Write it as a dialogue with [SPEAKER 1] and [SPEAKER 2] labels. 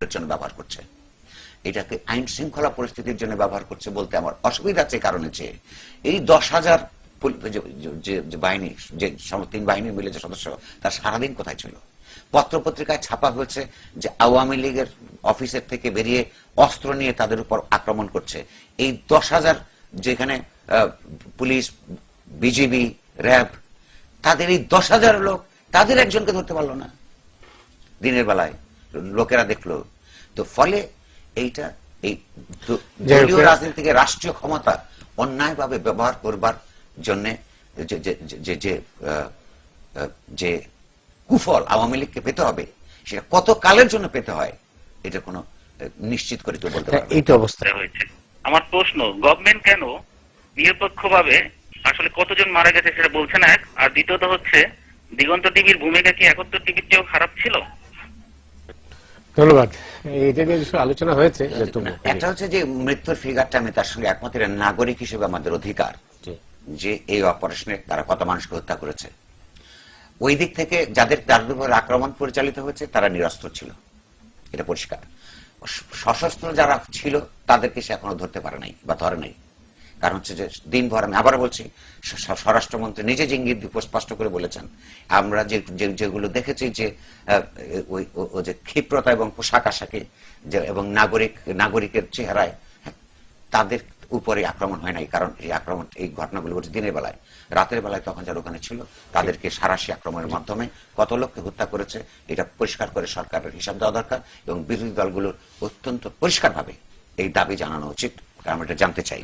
[SPEAKER 1] এর জন্য ব্যবহার করছে। এটাকে আইন শৃঙ্খলা পরিস্থিতির জন্য ব্যবহার করছে বলতে আমার অসুবিধা আছে কারণে যে এই দশ হাজার যে- যে- যে বাহিনী, যে তিন বাহিনী মিলে যে সদস্য, তার সারাদিন কোথায় ছিল? পত্রপত্রিকায় ছাপা হয়েছে যে আওয়ামী লীগের অফিসের থেকে বেরিয়ে অস্ত্র নিয়ে তাদের উপর আক্রমণ করছে। এই দশ হাজার যেখানে পুলিশ, বিজিবি, র্যাব, তাদের এই দশ হাজার লোক তাদের একজনকে ধরতে পারল না। দিনের বেলায় লোকেরা দেখল। তো ফলে এইটা এই দলীয় রাজনীতি থেকে রাষ্ট্রীয় ক্ষমতা অন্যায়ভাবে ব্যবহার করবার জন্য যে যে- যে- কুফল আওয়ামী লীগকে পেতে হবে সেটা কত কালের জন্য পেতে হয় এটা কোনো নিশ্চিত করে কেউ বলতে
[SPEAKER 2] হ্যাঁ,
[SPEAKER 1] পারবে
[SPEAKER 2] এই তো অবস্থা।
[SPEAKER 3] দেওয়া হয়েছে। আমার প্রশ্ন গভর্নমেন্ট কেন নিরপেক্ষভাবে আসলে কতজন মারা গেছে সেটা বলছে না এক? আর দ্বিতীয়ত হচ্ছে দিগন্ত টিভির ভূমিকা কি একত্র টিভির চেয়েও খারাপ ছিল?
[SPEAKER 2] ধন্যবাদ। এটা নিয়ে কিছু আলোচনা হয়েছে
[SPEAKER 1] একটা হচ্ছে যে মৃত্যুর ফিগারটা আমি তার সঙ্গে একমত এটা নাগরিক হিসেবে আমাদের অধিকার যে এই অপারেশনে তারা কত মানুষকে হত্যা করেছে। ওই দিক থেকে যাদের তাদের উপর আক্রমণ পরিচালিত হয়েছে তারা নিরস্ত্র ছিল। এটা পরিষ্কার। সশস্ত্র যারা ছিল তাদেরকে সে এখনও ধরতে পারে নাই বা ধরে নাই। কারণ হচ্ছে যে দিনভর আমি আবার বলছি স্বরাষ্ট্রমন্ত্রী নিজে দিয়ে স্পষ্ট করে বলেছেন। আমরা যে যেগুলো দেখেছি যে ওই যে ক্ষিপ্রতা এবং পোশাক আশাকে যে এবং নাগরিক নাগরিকের চেহারায় হ্যাঁ, তাদের উপরে আক্রমণ হয় নাই। কারণ এই আক্রমণ এই ঘটনাগুলো ঘটছে দিনের বেলায়। রাতের বেলায় তখন যারা ওখানে ছিল তাদেরকে সারাশি আক্রমণের মাধ্যমে কত লোককে হত্যা করেছে এটা পরিষ্কার করে সরকারের হিসাব দেওয়া দরকার এবং বিরোধী দলগুলোর অত্যন্ত পরিষ্কারভাবে এই দাবি জানানো উচিত। আমরা এটা জানতে চাই।